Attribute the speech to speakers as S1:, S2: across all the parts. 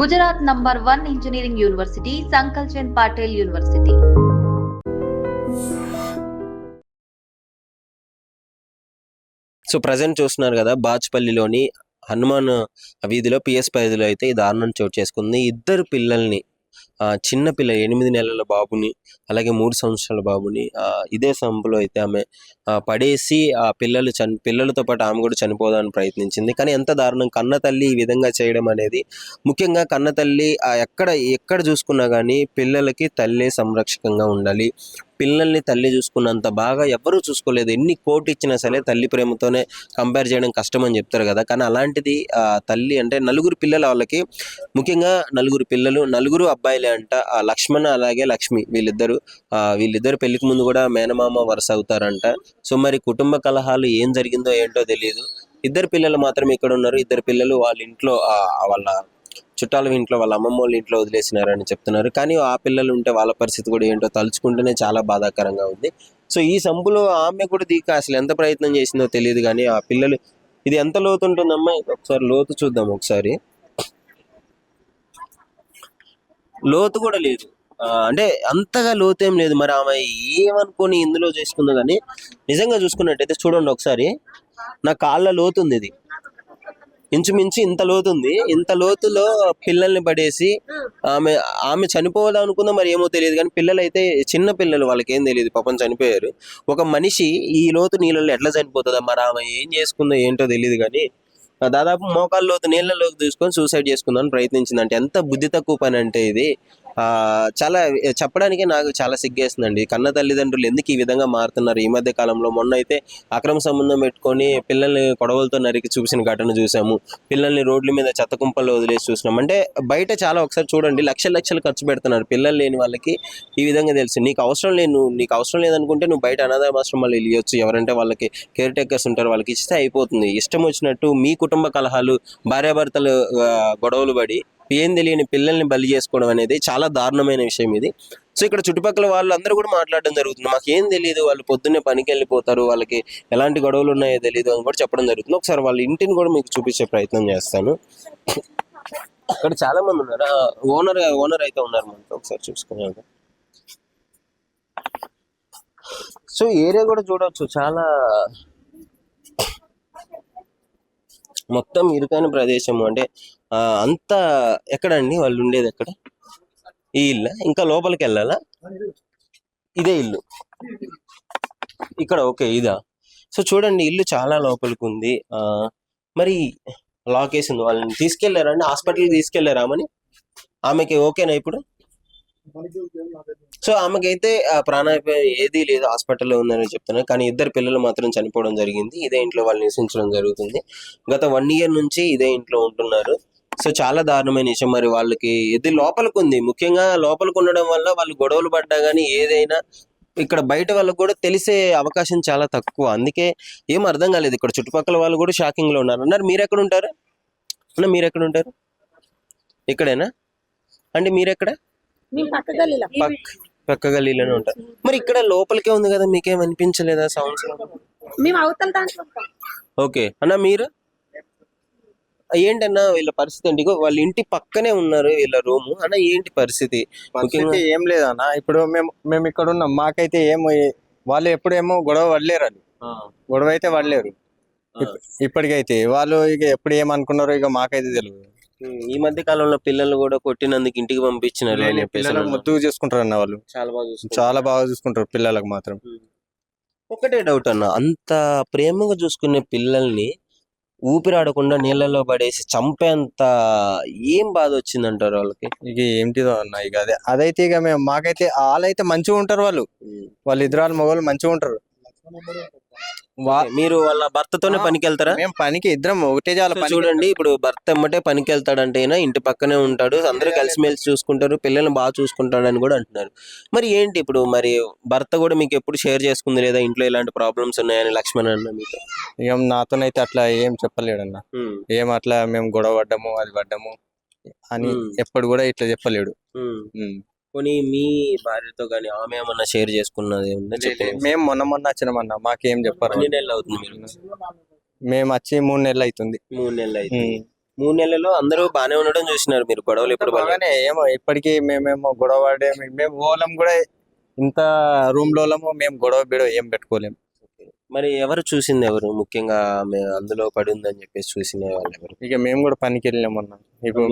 S1: Gujarat number one engineering university Sankalchand Patel university.
S2: So present చూస్తున్నారు కదా బాచ్పల్లిలోని హనుమాన్ వీధిలో PS పరిధిలో అయితే ఈ దారుణం చోటు చేసుకుంది. ఇద్దరు పిల్లల్ని ఆ, చిన్న పిల్ల ఎనిమిది నెలల బాబుని అలాగే మూడు సంవత్సరాల బాబుని ఇదే సంపులో అయితే ఆమె పడేసి ఆ పిల్లలు చని పిల్లలతో పాటు ఆమె కూడా చనిపోదానికి ప్రయత్నించింది. కానీ ఎంత దారుణం కన్న తల్లి ఈ విధంగా చేయడం అనేది ముఖ్యంగా కన్న తల్లి ఎక్కడ ఎక్కడ చూసుకున్నా కానీ పిల్లలకి తల్లే సంరక్షకంగా ఉండాలి. పిల్లల్ని తల్లి చూసుకున్నంత బాగా ఎవరూ చూసుకోలేదు. ఎన్ని కోటి ఇచ్చినా సరే తల్లి ప్రేమతోనే కంపేర్ చేయడం కష్టం అని చెప్తారు కదా. కానీ అలాంటిది ఆ తల్లి అంటే నలుగురు పిల్లల వాళ్ళకి ముఖ్యంగా నలుగురు పిల్లలు నలుగురు అబ్బాయిలే అంట లక్ష్మణ్ అలాగే లక్ష్మి వీళ్ళిద్దరు వీళ్ళిద్దరు పెళ్ళికి ముందు కూడా మేనమామ వరుస అవుతారంట. సో మరి కుటుంబ కలహాలు ఏం జరిగిందో ఏంటో తెలియదు ఇద్దరు పిల్లలు మాత్రం ఇక్కడ ఉన్నారు. ఇద్దరు పిల్లలు వాళ్ళ ఇంట్లో ఆ, వాళ్ళ చుట్టాలు ఇంట్లో వాళ్ళ అమ్మమ్మ వాళ్ళ ఇంట్లో వదిలేసినారని చెప్తున్నారు. కానీ ఆ పిల్లలు ఉంటే వాళ్ళ పరిస్థితి కూడా ఏంటో తలుచుకుంటేనే చాలా బాధాకరంగా ఉంది. సో ఈ సంపులో ఆమె కూడా దీక అసలు ఎంత ప్రయత్నం చేసిందో తెలియదు కానీ ఆ పిల్లలు ఇది ఎంత లోతు ఉంటుందమ్మా ఒకసారి లోతు చూద్దాం ఒకసారి. లోతు కూడా లేదు. అంటే అంతగా లోతు ఏం లేదు. మరి ఆమె ఏమనుకొని ఇందులో చేసుకుందో కానీ నిజంగా చూసుకున్నట్టయితే చూడండి ఒకసారి. నా కాళ్ళ లోతు ఉంది ఇది. ఇంచుమించు ఇంత లోతు ఉంది ఇంత లోతులో పిల్లల్ని పడేసి ఆమె ఆమె చనిపోదాం అనుకుందో మరి ఏమో తెలియదు కానీ పిల్లలు అయితే చిన్న పిల్లలు వాళ్ళకి ఏం తెలియదు. పాపం చనిపోయారు. ఒక మనిషి ఈ లోతు నీళ్ళలో ఎట్లా చనిపోతుందా మరి ఆమె ఏం చేసుకుందో ఏంటో తెలియదు కానీ దాదాపు మోకాళ్ళ లోతు నీళ్ళలోకి తీసుకొని సూసైడ్ చేసుకుందామని ప్రయత్నించింది అంటే ఎంత బుద్ధి తక్కువ పని అంటే ఇది. చాలా చెప్పడానికి నాకు చాలా సిగ్గేస్తుందండి. కన్న తల్లిదండ్రులు ఎందుకు ఈ విధంగా మారుతున్నారు? ఈ మధ్య కాలంలో మొన్న అయితే అక్రమ సంబంధం పెట్టుకొని పిల్లల్ని కొడవలతో నరికి చూసిన ఘటన చూసాము. పిల్లల్ని రోడ్ల మీద చెత్త కుంపల్లో వదిలేసి చూసినాం. అంటే బయట చాలా ఒకసారి చూడండి లక్షల లక్షలు ఖర్చు పెడుతున్నారు. పిల్లలు లేని వాళ్ళకి ఈ విధంగా తెలుసు. నీకు అవసరం లేదు నీకు అవసరం లేదనుకుంటే నువ్వు బయట అనాథాశ్రమాలు వెళ్ళొచ్చు ఎవరంటే వాళ్ళకి కేర్ టేకర్స్ ఉంటారు వాళ్ళకి ఇస్తే అయిపోతుంది. ఇష్టం వచ్చినట్టు మీ కుటుంబ కలహాలు భార్యాభర్తలు గొడవలు పడి ఏం తెలియని పిల్లల్ని బలి చేసుకోవడం అనేది చాలా దారుణమైన విషయం ఇది. సో ఇక్కడ చుట్టుపక్కల వాళ్ళందరూ కూడా మాట్లాడడం జరుగుతుంది. మాకు ఏం తెలియదు వాళ్ళు పొద్దున్నే పనికి వెళ్ళిపోతారు వాళ్ళకి ఎలాంటి గొడవలు ఉన్నాయో తెలియదు అని కూడా చెప్పడం జరుగుతుంది. ఒకసారి వాళ్ళ ఇంటిని కూడా మీకు చూపించే ప్రయత్నం చేస్తాను. ఇక్కడ చాలా మంది ఉన్నారు. ఓనర్ ఓనర్ అయితే ఉన్నారు మనతో. ఒకసారి చూసుకునే సో ఏరియా కూడా చూడవచ్చు చాలా మొత్తం ఇరుకైన ప్రదేశం అంటే అంతా ఎక్కడండి? వాళ్ళు ఉండేది ఎక్కడ? ఈ ఇల్లు? ఇంకా లోపలికి వెళ్ళాలా ఇదే ఇల్లు. ఇక్కడ ఓకే ఇదా. సో చూడండి ఇల్లు చాలా లోపలికి ఉంది ఆ మరి లాక్ వేసింది వాళ్ళని తీసుకెళ్ళారా అండి? హాస్పిటల్కి తీసుకెళ్ళారా ఆమెని? ఆమెకి ఓకేనా ఇప్పుడు? సో ఆమెకైతే ఆ ప్రాణాపాయం ఏదీ లేదు. హాస్పిటల్లో ఉందని చెప్తున్నారు. కానీ ఇద్దరు పిల్లలు మాత్రం చనిపోవడం జరిగింది. ఇదే ఇంట్లో వాళ్ళు నివసించడం జరుగుతుంది. గత వన్ ఇయర్ నుంచి ఇదే ఇంట్లో ఉంటున్నారు. సో చాలా దారుణమైన విషయం. మరి వాళ్ళకి ఇది లోపలికి ఉంది ముఖ్యంగా లోపలికి ఉండడం వల్ల వాళ్ళు గొడవలు పడ్డా కానీ ఏదైనా ఇక్కడ బయట వాళ్ళకి కూడా తెలిసే అవకాశం చాలా తక్కువ. అందుకే ఏం అర్థం కాలేదు. ఇక్కడ చుట్టుపక్కల వాళ్ళు కూడా షాకింగ్లో ఉన్నారు. అన్నారు మీరు ఎక్కడ ఉంటారు అన్న మీరు ఎక్కడ ఉంటారు ఇక్కడేనా? అంటే మీరెక్కడ?
S3: పక్క గల్లీలో.
S2: పక్క పక్క గల్లీలోనే ఉంటారు. మరి ఇక్కడ లోపలికే ఉంది కదా మీకేం అనిపించలేదా సౌండ్స్?
S3: మేము అవతల
S2: ఓకే. అన్న మీరు? ఏంటన్నా వీళ్ళ పరిస్థితి ఏంటి ఇగో వాళ్ళ ఇంటి పక్కనే ఉన్నారు వీళ్ళ రూమ్ అన్న ఏంటి పరిస్థితి? ముఖ్యంగా
S4: ఏం లేదన్న. ఇప్పుడు మేము మేము ఇక్కడ ఉన్నాం. మాకైతే ఏం వాళ్ళు ఎప్పుడేమో గొడవ పడలేరు అది గొడవ అయితే పడలేరు ఇప్- ఇప్పటికైతే వాళ్ళు ఇక ఎప్పుడు ఏమనుకున్నారో ఇక మాకైతే తెలియదు
S2: ఈ మధ్య కాలంలో పిల్లలు కూడా కొట్టినందుకు ఇంటికి పంపించినారు అని చెప్పేసి.
S4: ముద్దుగా చూసుకుంటారు అన్న వాళ్ళు.
S2: చాలా బాగా చూసుకుంటారు.
S4: చాలా బాగా చూసుకుంటారు పిల్లలకు మాత్రం.
S2: ఒకటే డౌట్ అన్న అంత ప్రేమగా చూసుకునే పిల్లల్ని ఊపిరాడకుండా నీళ్ళలో పడేసి చంపేంత ఏం బాధ వచ్చిందంటారు వాళ్ళకి?
S4: ఇక ఏంటిదో అన్న ఇక అదే అదైతే ఇక మేము మాకైతే వాళ్ళైతే మంచిగా ఉంటారు వాళ్ళు. వాళ్ళు ఇద్దరు మగవాళ్ళు మంచిగా ఉంటారు
S2: మీరు వాళ్ళ భర్తతోనే పనికి వెళ్తారా
S4: మేము పనికి ఇద్దరం ఒకటే చాలా
S2: సో
S4: పనికి
S2: చూడండి ఇప్పుడు భర్త ఎమ్మటే పనికి వెళ్తాడంటే అయినా ఇంటి పక్కనే ఉంటాడు అందరూ కలిసిమెలిసి చూసుకుంటారు పిల్లల్ని బాగా చూసుకుంటాడని కూడా అంటున్నారు. మరి ఏంటి ఇప్పుడు మరి భర్త కూడా మీకు ఎప్పుడు షేర్ చేసుకుంది లేదా ఇంట్లో ఇలాంటి ప్రాబ్లమ్స్ ఉన్నాయని లక్ష్మణ్ అన్న మీకు?
S4: ఇక నాతోనైతే అట్లా ఏం చెప్పలేడన్న. ఏం అట్లా మేము గొడవ పడ్డము అది పడ్డము అని. ఎప్పుడు కూడా ఇట్లా చెప్పలేడు.
S2: పోనీ మీ భార్యతో కానీ ఆమె ఏమన్నా షేర్ చేసుకున్నది చెప్పండి.
S4: మేము మొన్న మొన్న వచ్చినామన్న. మాకేం చెప్పారు.
S2: ఎన్ని నెలలు అవుతుంది మీరు
S4: మేము వచ్చి మూడు నెలలు అవుతుంది
S2: మూడు నెలలు అయితే
S4: ఉమ్.
S2: మూడు నెలల్లో అందరూ బానే ఉండడం చూసినారు మీరు. గొడవలు ఎప్పుడు.
S4: బాగానే. ఏమో ఇప్పటికీ మేమేమో గొడవ పడే మేము ఓలం కూడా ఇంత రూమ్ లోలము మేము గొడవ బిడవ ఏం పెట్టుకోలేము
S2: మరి ఎవరు చూసింది ఎవరు? ముఖ్యంగా ఆమె అందులో పడి ఉందని చెప్పేసి చూసిన వాళ్ళు ఎవరు?
S4: ఇక మేము కూడా పనికి వెళ్ళామన్నా ఇప్పుడు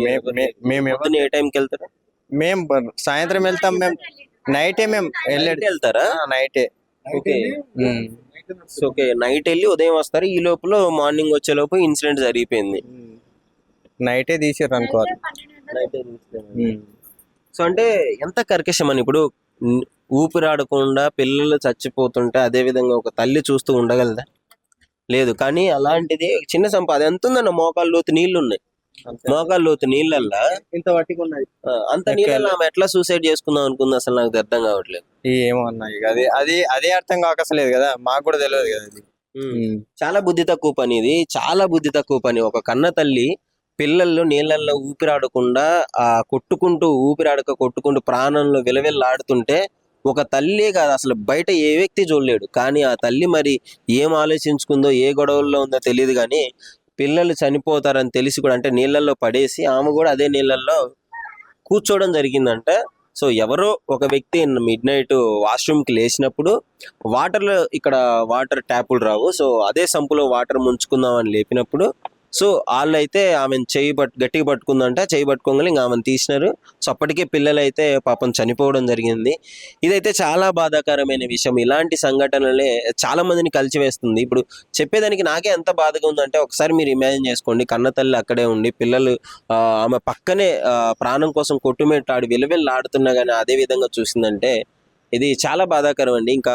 S4: మేము
S2: పొద్దున్న ఏ టైంకి వెళ్తారు?
S4: మేము సాయంత్రం వెళ్తాం మేము నైటే మేము వెళ్ళే
S2: Night వెళ్తారా?
S4: నైటే.
S2: ఓకే. ఓకే నైట్ వెళ్ళి ఉదయం వస్తారు. ఈ లోపల మార్నింగ్ వచ్చే లోపు ఇన్సిడెంట్ జరిగిపోయింది.
S4: నైటే తీసారు అనుకోవాలి.
S2: సో అంటే ఎంత కర్కశం అని ఇప్పుడు ఊపిరాడకుండా పిల్లలు చచ్చిపోతుంటే అదే విధంగా ఒక తల్లి చూస్తూ ఉండగలదా? లేదు కానీ అలాంటిది చిన్న సంపాద. ఎంత ఉందన్న మోకాళ్ళ లోతు నీళ్ళు ఉన్నాయి మోకాళ్ళ లోతు నీళ్ళల్లా?
S4: ఇంత పట్టుకున్నది
S2: అంత నీళ్ళల్లో ఆమె ఎట్లా సూసైడ్ చేసుకుందాం అనుకుంది అసలు నాకు అర్థం కావట్లేదు.
S4: ఏమో అన్నా ఇక అది అది అదే అర్థం కాకసలేదు కదా మాకు కూడా తెలియదు కదా అది.
S2: చాలా బుద్ధి తక్కువ పని ఇది చాలా బుద్ధి తక్కువ పని. ఒక కన్న తల్లి పిల్లలు నీళ్ళల్లో ఊపిరాడకుండా ఆ కొట్టుకుంటూ ఊపిరాడక కొట్టుకుంటూ ప్రాణంలో విలవిల్లాడుతుంటే ఒక తల్లి కాదు అసలు బయట ఏ వ్యక్తి చూడలేడు. కానీ ఆ తల్లి మరి ఏం ఆలోచించుకుందో ఏ గొడవల్లో ఉందో తెలియదు కానీ పిల్లలు చనిపోతారని తెలిసి కూడా అంటే నీళ్ళల్లో పడేసి ఆమె కూడా అదే నీళ్ళల్లో కూర్చోవడం జరిగిందంట. సో ఎవరో ఒక వ్యక్తి మిడ్ నైట్ వాష్రూమ్కి లేచినప్పుడు వాటర్లో ఇక్కడ వాటర్ ట్యాపులు రావు. సో అదే సంపులో వాటర్ ముంచుకుందామని లేపినప్పుడు సో వాళ్ళైతే ఆమెను చేయి పట్ గట్టిగా పట్టుకుందంట చేయి పట్టుకోగానే ఇంకా ఆమెను తీసినారు. సో అప్పటికే పిల్లలు అయితే పాపం చనిపోవడం జరిగింది. ఇదైతే చాలా బాధాకరమైన విషయం. ఇలాంటి సంఘటనలే చాలా మందిని కలిచివేస్తుంది ఇప్పుడు చెప్పేదానికి నాకే ఎంత బాధగా ఉందంటే ఒకసారి మీరు ఇమాజిన్ చేసుకోండి. కన్నతల్లి అక్కడే ఉండి పిల్లలు ఆమె పక్కనే ప్రాణం కోసం కొట్టుమెట్టాడి విలువెల్లు ఆడుతున్నా కానీ అదే విధంగా చూసిందంటే ఇది చాలా బాధాకరం అండి ఇంకా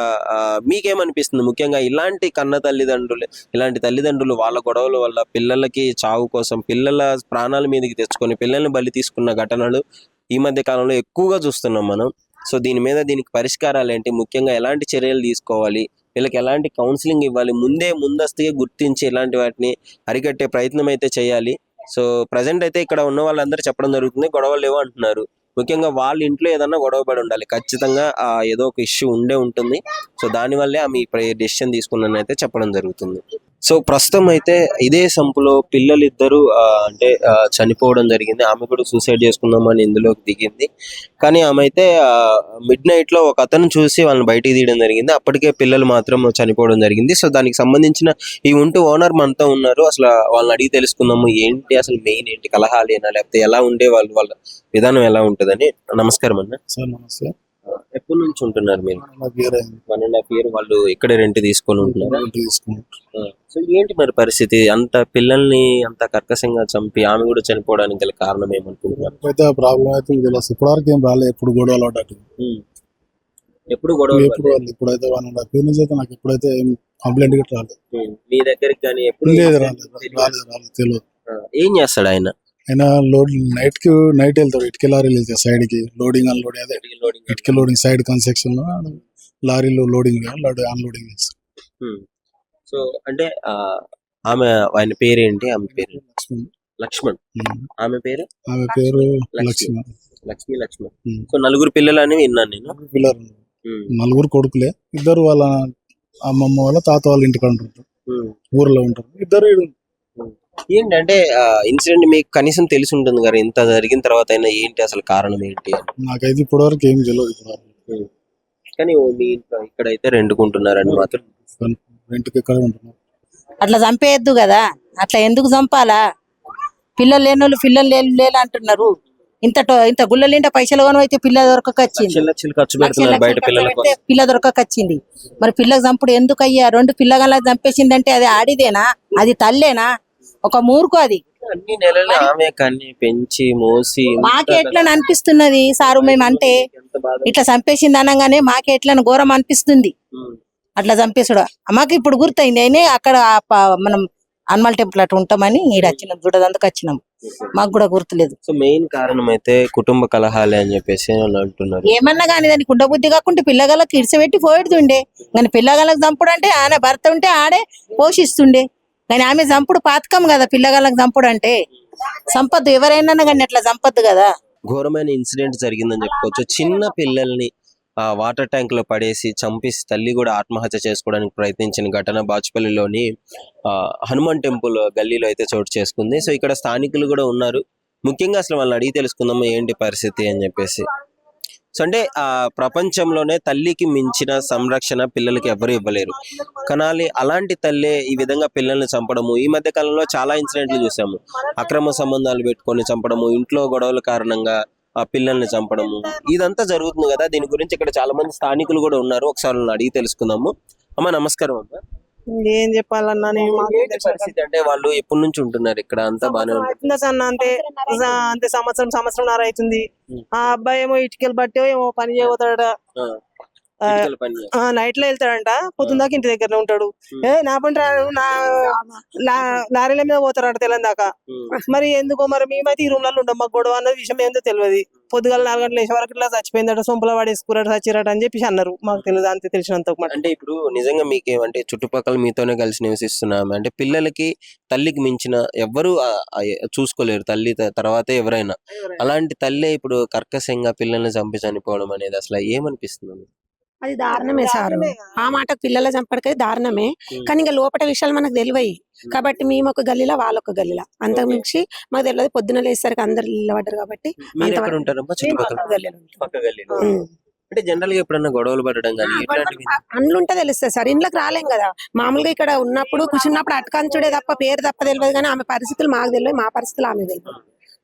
S2: మీకేమనిపిస్తుంది? ముఖ్యంగా ఇలాంటి కన్న తల్లిదండ్రులు ఇలాంటి తల్లిదండ్రులు వాళ్ళ గొడవల వల్ల పిల్లలకి చావు కోసం పిల్లల ప్రాణాల మీదకి తెచ్చుకొని పిల్లల్ని బలి తీసుకున్న ఘటనలు ఈ మధ్య కాలంలో ఎక్కువగా చూస్తున్నాం మనం. సో దీని మీద దీనికి పరిష్కారాలు ఏంటి? ముఖ్యంగా ఎలాంటి చర్యలు తీసుకోవాలి? వీళ్ళకి ఎలాంటి కౌన్సిలింగ్ ఇవ్వాలి? ముందే ముందస్తుగా గుర్తించి ఇలాంటి వాటిని అరికట్టే ప్రయత్నం అయితే చేయాలి. సో ప్రజెంట్ అయితే ఇక్కడ ఉన్న వాళ్ళందరూ చెప్పడం జరుగుతుంది గొడవలు లేవు అంటున్నారు. ముఖ్యంగా వాళ్ళ ఇంట్లో ఏదన్నా గొడవ పడి ఉండాలి. ఖచ్చితంగా ఆ ఏదో ఒక ఇష్యూ ఉండే ఉంటుంది. సో దానివల్లే ఆమె ఈ డెసిషన్ తీసుకున్నానైతే అయితే చెప్పడం జరుగుతుంది. సో ప్రస్తుతం అయితే ఇదే సంపులో పిల్లలు ఇద్దరు అంటే చనిపోవడం జరిగింది. ఆమె కూడా సూసైడ్ చేసుకుందామని ఇందులోకి దిగింది. కానీ ఆమె అయితే మిడ్ నైట్లో ఒక అతను చూసి వాళ్ళని బయటికి తీయడం జరిగింది. అప్పటికే పిల్లలు మాత్రం చనిపోవడం జరిగింది. సో దానికి సంబంధించిన ఈ ఉంటూ ఓనర్ మనతో ఉన్నారు. అసలు వాళ్ళని అడిగి తెలుసుకుందాము. ఏంటి అసలు మెయిన్ ఏంటి కలహాలేనా? లేకపోతే ఎలా ఉండే వాళ్ళు? వాళ్ళ విధానం ఎలా ఉంటుందని. నమస్కారం అన్న.
S5: సార్ నమస్తే.
S2: ఎప్పటి నుంచి ఉంటున్నారు మీరు?
S5: నా పేరు అయింది.
S2: వన్ అండ్ హాఫ్ ఇయర్ వాళ్ళు ఇక్కడే రెంట్ తీసుకొని ఉంటున్నారు? సో ఏంటి మరి పరిస్థితి? అంత పిల్లల్ని అంత కర్కశంగా చంపి ఆమె కూడా చనిపోవడానికి గల కారణం ఏమనుకుంటున్నారు?
S5: అయితే ప్రాబ్లం అయితే మీకు తెలుసు. ఇప్పటివరకు ఏం రాలేదు ఎప్పుడు గొడవలు పడ్డట్టు.
S2: ఎప్పుడు గొడవ
S5: ఎప్పుడు వాళ్ళు ఇప్పుడైతే వన్ అండ్ హాఫ్ ఇయర్ నుంచి అయితే నాకు ఎప్పుడైతే ఏం కంప్లైంట్ గిట్ట రాలేదు
S2: మీ దగ్గరికి కానీ ఎప్పుడు
S5: లేదు రాలేదు. రాలేదు రాలేదు. తెలియదు.
S2: ఆ, ఏం చేస్తాడు ఆయన?
S5: అయినా లోడ్ నైట్కి నైట్ వెళ్తాడు ఇటుక లారీలు వెళ్తాయి సైడ్కి లోడింగ్ అన్లోడింగ్ అదే ఇటుక లోడింగ్ సైడ్ కన్స్ట్రక్షన్లో లారీలు లోడింగ్ అన్లోడింగ్ చేస్తాడు
S2: సో అంటే ఆమె ఆయన పేరేంటి? ఆమె పేరు?
S5: లక్ష్మణ్.
S2: ఆమె పేరు?
S5: ఆమె పేరు
S2: లక్ష్మి.
S5: లక్ష్మణ్
S2: లక్ష్మి లక్ష్మణ్. సో నలుగురు పిల్లలు అని విన్నాను నేను.
S5: పిల్లలు నలుగురు కొడుకులే. ఇద్దరు వాళ్ళ అమ్మమ్మ వాళ్ళ తాత వాళ్ళ ఇంటికాడ ఉంటారు. ఊర్లో ఉంటారు. ఇద్దరు
S2: ఏంటంటే ఇన్సిడెంట్ మీకు కనీసం తెలిసి ఉంటుంది కదా ఇంత జరిగిన తర్వాత అయినా ఏంటి అసలు కారణం ఏంటి
S5: నాకైతే ఇప్పటివరకు ఏం తెలియదు
S2: కానీ మీ ఇంట్లో ఇక్కడైతే రెండుకుంటున్నారని మాత్రం
S5: రెంట్కి ఎక్కడ ఉంటున్నారు.
S3: అట్లా చంపేయద్దు కదా అట్లా ఎందుకు చంపాలా? పిల్లలు లేనోళ్ళు పిల్లలు లేని లేలు అంటున్నారు. ఇంత ఇంత గుళ్ళ నిండా పైసలు కొను అయితే పిల్ల
S2: ఖర్చు
S3: పెడితే పిల్ల దొరకకొచ్చింది మరి పిల్లకు చంపుడు ఎందుకు అయ్యా రెండు పిల్లగాళ్ళకి చంపేసిందంటే అది ఆడిదేనా? అది తల్లేనా? ఒక మూర్ఖు అది.
S2: అన్ని నెలలు ఆమె కన్ని పెంచి మోసి
S3: మాకే ఎట్లా అనిపిస్తున్నది సారు మేము అంటే ఇట్లా చంపేసింది అనగానే మాకే ఎట్లా ఘోరం అనిపిస్తుంది. అట్లా చంపేసుడు. మాకు ఇప్పుడు గుర్తయింది. అయినా అక్కడ మనం హనుమాన్ టెంపుల్ అటు ఉంటామని ఈడ వచ్చినాం. చూడదందుకు వచ్చినాం. మాకు కూడా గుర్తులేదు.
S2: సో మెయిన్ కారణం అయితే కుటుంబ కలహాలే అని చెప్పేసి అంటున్నారు.
S3: ఏమన్నా కానీ దానికి ఉండబుద్ధి కాకుండా పిల్లగాళ్ళకి ఇడిసబెట్టి పోయిడుతుండే. కానీ పిల్లగాళ్ళకి చంపుడు అంటే ఆయన భర్త ఉంటే ఆడే పోషిస్తుండే. కానీ ఆమె చంపుడు పాతకం కదా పిల్లగాళ్ళకి చంపుడు అంటే. సంపద్దు ఎవరైనా కానీ అట్లా సంపద్దు కదా.
S2: ఘోరమైన ఇన్సిడెంట్ జరిగిందని చెప్పుకోవచ్చు. చిన్న పిల్లల్ని ఆ వాటర్ ట్యాంక్లో పడేసి చంపేసి తల్లి కూడా ఆత్మహత్య చేసుకోవడానికి ప్రయత్నించిన ఘటన బాచుపల్లిలోని ఆ, హనుమాన్ టెంపుల్ గల్లీలో అయితే చోటు చేసుకుంది. సో ఇక్కడ స్థానికులు కూడా ఉన్నారు. ముఖ్యంగా అసలు వాళ్ళని అడిగి తెలుసుకుందాము ఏంటి పరిస్థితి అని చెప్పేసి. సో అంటే ఆ ప్రపంచంలోనే తల్లికి మించిన సంరక్షణ పిల్లలకి ఎవరు ఇవ్వలేరు. కనాలి అలాంటి తల్లే ఈ విధంగా పిల్లల్ని చంపడము. ఈ మధ్య కాలంలో చాలా ఇన్సిడెంట్లు చూసాము. అక్రమ సంబంధాలు పెట్టుకొని చంపడము ఇంట్లో గొడవల కారణంగా ఆ పిల్లల్ని చంపడము. ఇదంతా జరుగుతుంది కదా. దీని గురించి ఇక్కడ చాలా మంది స్థానికులు కూడా ఉన్నారు. ఒకసారి అడిగి తెలుసుకుందాము. అమ్మ నమస్కారం అమ్మ.
S6: ఏం చెప్పాలన్నా
S2: పరిస్థితి? అంటే వాళ్ళు ఎప్పటి నుంచి ఉంటున్నారు? ఇక్కడ అంతా ఉంది
S6: అవుతుందా సన్న? అంతే. అంతే. సంవత్సరం సంవత్సరంన్నర అవుతుంది. ఆ అబ్బాయి ఏమో ఇటుకలు బట్టి ఏమో పని చేయబోతాడట. నైట్లో వెళ్తాడంట. పొద్దున్న దాకా ఇంటి దగ్గరనే ఉంటాడు. ఏ నా పని రాడు నా లారీల మీద పోతారంట తెల్లని దాకా. మరి ఎందుకో మరి మేమైతే ఈ రూమ్లలో ఉంటాం మాకు గొడవ అన్నది విషయం ఏందో తెలియదు పొద్దుగాల నాలుగు గంటల వేసే వరకు ఇట్లా చచ్చిపోయిందట సొంపుల పడేసుకురాడు చచ్చిరాట అని చెప్పేసి అన్నారు. మాకు తెలియదు అంతే తెలిసినంత
S2: అంటే ఇప్పుడు నిజంగా మీకేమంటే చుట్టుపక్కల మీతోనే కలిసి నివసిస్తున్నాం. అంటే పిల్లలకి తల్లికి మించిన ఎవ్వరు చూసుకోలేరు తల్లి తర్వాతే ఎవరైనా. అలాంటి తల్లే ఇప్పుడు కర్కశంగా పిల్లల్ని చంపి చనిపోవడం అనేది అసలు ఏమనిపిస్తుంది?
S7: అది దారుణమే సార్. ఆ మాటకు పిల్లల చంపడికైతే దారుణమే. కానీ ఇంకా లోపల విషయాలు మనకు తెలివయి కాబట్టి మేము ఒక గల్లీలో వాళ్ళు ఒక గల్లీలో. అంతకు. మించి మాకు తెలియదు. పొద్దున లేసరికి అందరు నిలబడ్డారు కాబట్టి.
S2: అంటే జనరల్గా ఎప్పుడన్నా గొడవలు పడడం కానీ
S7: అండ్లుంటే తెలుస్తుంది సార్. ఇంట్లోకి రాలేం కదా. మామూలుగా ఇక్కడ ఉన్నప్పుడు కూర్చున్నప్పుడు అటకంచుడే తప్ప పేరు తప్ప తెలియదు కానీ ఆమె పరిస్థితులు మాకు తెలియదు మా పరిస్థితులు ఆమె తెలియదు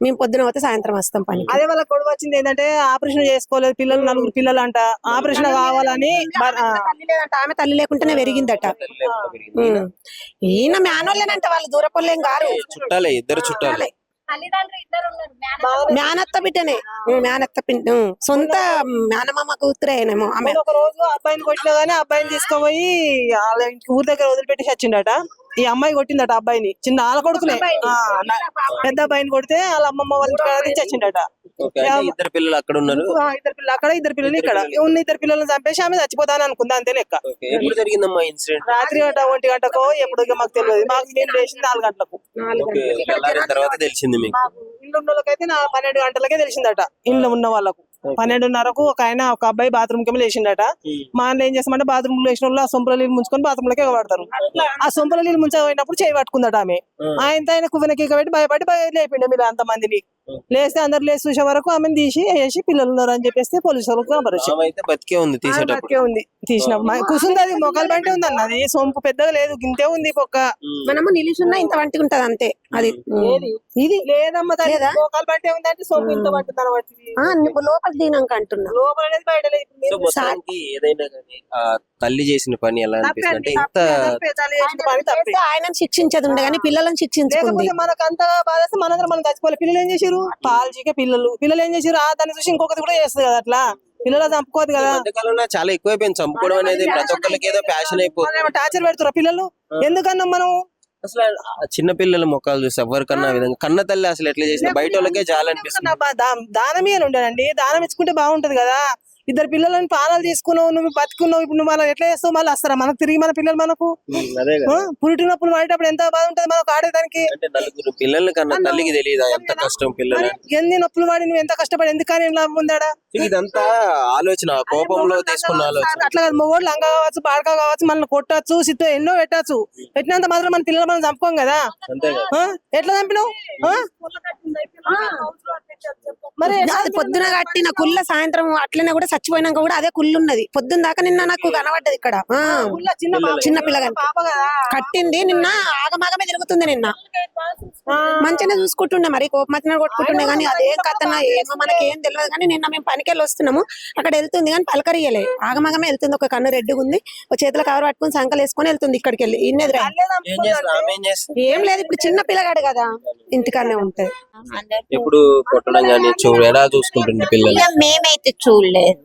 S7: మేము పొద్దున పోతే సాయంత్రం వస్తాం పని
S6: అదే వాళ్ళ గొడవ వచ్చింది ఏంటంటే ఆపరేషన్ చేసుకోలేదు పిల్లలు నలుగురు పిల్లలు అంట ఆపరేషన్ కావాలని
S7: ఆమె తల్లి లేకుంటేనే పెరిగిందట. ఈయన మేనోళ్ళేనంట వాళ్ళు దూరపోలేం గారు
S2: చుట్టాలే ఇద్దరు చుట్టాలే.
S7: మేనత్త బిడ్డనే. మేనత్త ఉమ్, సొంత మేనమామ కూతురేనేమో ఆమె.
S6: ఒక రోజు అబ్బాయిని కొట్టినా గానీ అబ్బాయిని తీసుకుపోయి వాళ్ళ ఇంటికి ఊరి దగ్గర వదిలిపెట్టి చచ్చిండట ఈ అమ్మాయి కొట్టిందట అబ్బాయిని. చిన్న ఆల కొడుకునే. పెద్ద అబ్బాయిని. కొడితే వాళ్ళ అమ్మమ్మ వాళ్ళ
S2: అంటే ఇద్దరు పిల్లలు అక్కడ ఉన్నారు.
S6: ఆ, ఇద్దరు పిల్లలు అక్కడ ఇద్దరు పిల్లలు ఇక్కడ. ఉన్న ఇద్దరు పిల్లల్ని చంపేసి ఆమె చచ్చిపోతాను అనుకుందా అంతే లెక్క.
S2: ఎప్పుడు జరిగిందమ్మా ఇన్సిడెంట్
S6: రాత్రి గంట ఒంటి గంటకో ఎప్పుడు మాకు తెలియదు. మాకు నేను లేచింది నాలుగు గంటలకు.
S2: తర్వాత తెలిసింది మీకు.
S6: ఇల్లు ఉన్న వాళ్ళకైతే నా పన్నెండు గంటలకే తెలిసిందట ఇల్లు ఉన్న వాళ్ళకు. పన్నెండున్నరకు ఒక ఆయన ఒక అబ్బాయి బాత్రూమ్కి లేచిండట. మా అన్న ఏం చేస్తామంటే బాత్రూమ్ లేచిన వాళ్ళు ఆ సొంపుల నీళ్ళు ముంచుకొని బాత్రూమ్లోకి పడతారు ఆ సొంపుల నీళ్ళు ముంచబోయినప్పుడు చేయి పట్టుకుందట ఆమె. ఆయనతో ఆయన కువ్వెనకి పెట్టి భయపడి భయ లేపిండే మీరు అంత మందిని లేస్తే అందరు లేచి చూసే వరకు ఆమెను తీసి వేసి పిల్లలు ఉన్నారు అని చెప్పేసి పోలీసు వాళ్ళకి
S2: అయితే బతికే ఉంది తీసేటప్పుడు
S6: బతికే ఉంది తీసిన కూర్చుంది అది మొక్కలు బంటే ఉంది అన్న. అది సొంపు పెద్దగా లేదు గింతే ఉంది పొక్క.
S7: మనము నిలిచున్నా ఇంత వంటికి ఉంటది అంతే. అది.
S6: ఇది. లేదమ్మా తల్లి
S7: లేదా?
S6: మోకాలు బట్టే ఉందంటే సొంపు ఇంత పట్టింది అనమాట
S7: ఆ, నువ్వు లోపల దీనాక అంటున్నా.
S6: లోపల అనేది బయట లేదు. ఇప్పుడు
S2: సో
S6: మీరు
S2: మొత్తానికి ఏదైనా కానీ తల్లి చేసిన పని ఎలా అనిపిస్తుంది? అంటే ఇంత
S6: తప్పే, తల్లి చేసిన పని తప్పే.
S7: ఆయనను శిక్షించదు ఉండే కానీ పిల్లలను శిక్షించుకుంది.
S6: మనకు అంత బాధ మనందరం మనం చచ్చిపోవాలి. పిల్లలు ఏం చేసారు పాలు చీకే పిల్లలు. పిల్లలు ఏం చేసారు ఆ దాన్ని చూసి ఇంకొకటి కూడా చేస్తుంది కదా అట్లా? పిల్లలు చంపుకోదు కదా.
S2: మధ్యకాలంలో చాలా ఎక్కువైపోయింది. చంపుకోవడం అనేది ప్రతి ఒక్కరికి ఏదో ప్యాషన్ అయిపోతుంది.
S6: టార్చర్ పెడుతున్నారు పిల్లలు. ఎందుకన్నా మనం?
S2: అసలు చిన్న పిల్లల మొక్కలు చూసి ఎవరికన్నా ఆ. విధంగా కన్న తల్లి అసలు ఎట్లా చేసిన బయట వాళ్ళకే జాలనిపిస్తుంది
S6: నా బా- దా- దానం ఇయ్యను ఉండేనండి దానం ఇచ్చుకుంటే బాగుంటది కదా. ఇద్దరు పిల్లలని పానాలు తీసుకున్నావు నువ్వు బతుకున్నావు ఇప్పుడు నువ్వు మళ్ళీ ఎట్లా చేస్తావు మళ్ళీ వస్తారా? మనకు తిరిగి మన పిల్లలు మనకు? నొప్పులు పడేటప్పుడు ఎంత బాధ ఉంటది మనకు ఆడేదానికి
S2: అంటే నలుగురు పిల్లల్ని కన్నా తల్లికి తెలియదా? ఎంత కష్టం పిల్లలు?
S6: మరి ఎన్ని నొప్పులు పడి నువ్వు ఎంత కష్టపడి ఎందుకని లాభం ఉందాడా
S2: ఇదంతా ఆలోచన కోపంలో తీసుకున్న ఆలోచన.
S6: అట్లా కాదు. మొగోడు లంగా కావచ్చు బాడకా కావచ్చు మనల్ని కొట్టచ్చు సిత్తు ఎన్నో పెట్టచ్చు. పెట్టినంత మాత్రం మన పిల్లలు మనం చంపుకోం కదా?
S2: అంతే కదా.
S6: ఆ? ఎట్లా చంపినావు? మరి
S7: పొద్దున కట్టిన కుళ్ళ సాయంత్రం అట్లనే కూడా చచ్చిపోయినాక కూడా అదే కుళ్ళు ఉన్నది పొద్దున్న దాకా నిన్న నాకు కనబడ్డది ఇక్కడ.
S6: చిన్న కదా.
S7: కట్టింది నిన్న ఆగమాగమే తిరుగుతుంది నిన్న. మంచిగానే చూసుకుంటుండే మరి కోపం వచ్చినా కొట్టుకుంటుండే కానీ అదేం కథన ఏమో మనకి ఏం తెలియదు కానీ నిన్న మేము పనికెళ్ళి వస్తున్నాము. అక్కడ వెళ్తుంది కానీ పలకరియలే ఆగమాగమే వెళ్తుంది. ఒక కన్ను రెడ్డిగా ఉంది. ఒక చేతిలో కవర్ పట్టుకుని సంకలు వేసుకొని వెళ్తుంది ఇక్కడికి వెళ్ళి ఇన్నెదురా
S2: ఏం
S7: లేదు. ఇప్పుడు చిన్న పిల్లగాడు కదా. ఇంటికాడనే ఉంటది.
S2: ఎప్పుడు కొట్టడం కానీ చూ ఎలా చూసుకుంటుంది పిల్లలు?
S8: మేమైతే చూడలేదు.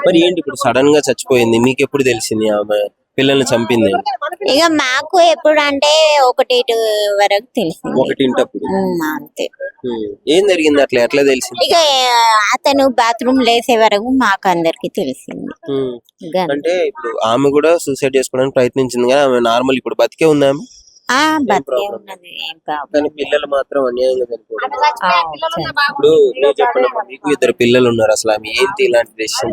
S2: మరి ఏంటి ఇప్పుడు సడన్గా చచ్చిపోయింది? మీకు ఎప్పుడు తెలిసింది ఆమె పిల్లల్ని చంపింది?
S8: ఇక మాకు ఎప్పుడు అంటే ఒకటి వరకు తెలిసింది.
S2: ఒకటింటప్పుడు
S8: ఉమ్, అంతే.
S2: ఉమ్. ఏం జరిగింది అట్లా? ఎట్లా తెలిసింది?
S8: ఇక అతను బాత్రూమ్ లేసే వరకు మాకు అందరికి తెలిసింది.
S2: ఉమ్.
S8: ఇక
S2: అంటే ఇప్పుడు ఆమె కూడా సూసైడ్ చేసుకోవడానికి ప్రయత్నించింది కానీ ఆమె నార్మల్ ఇప్పుడు బతికే ఉంది ఆమె?
S8: బతికే
S2: problem?
S8: ఉన్నది ఏం ప్రాబ్లం
S2: కానీ పిల్లలు మాత్రం అన్యాయంగా చనిపోవడం. ఇప్పుడు మీకు ఇద్దరు పిల్లలు ఉన్నారు అసలు ఆమె ఏంటి ఇలాంటి డెసిషన్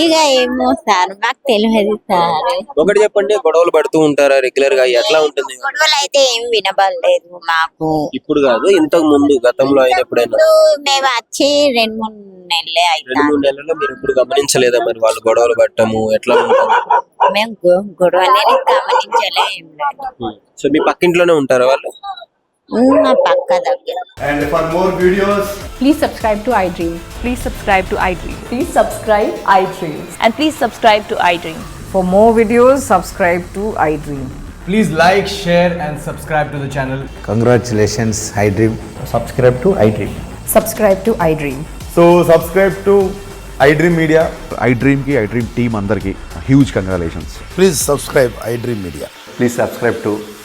S8: ఇక ఏమో సార్ మాకు తెలియదు సార్.
S2: ఒకటి చెప్పండి గొడవలు పడుతూ ఉంటారా రెగ్యులర్గా? ఎట్లా ఉంటుంది
S8: గొడవలు అయితే ఏం వినబడలేదు మాకు.
S2: ఇప్పుడు కాదు ఇంతకు ముందు గతంలో అయిన ఎప్పుడైనా?
S8: ఇప్పుడు మేము వచ్చి రెండు మూడు నెలలే
S2: రెండు మూడు నెలల్లో మీరు ఎప్పుడు గమనించలేదా మరి వాళ్ళు గొడవలు పట్టము ఎట్లా ఉంటారు
S8: మేము గొ- గొడవ అనేది గమనించలే ఏం లేదు
S2: సో మీ పక్కింట్లోనే ఉంటారా వాళ్ళు
S8: ఉమ్, మా పక్క దగ్గర
S9: And for more videos,
S10: Please subscribe to iDream.
S11: Please subscribe to iDream.
S10: Please subscribe iDream.
S11: And please subscribe to iDream.
S10: For more videos, subscribe to iDream.
S9: please like, share, and subscribe to the channel.
S12: Congratulations, iDream. Subscribe to iDream.
S10: Subscribe to iDream.
S9: So, subscribe to iDream Media.
S13: I డ్రీమ్కి I dream team అందరికీ huge
S5: congratulations please subscribe iDream media
S12: Please subscribe to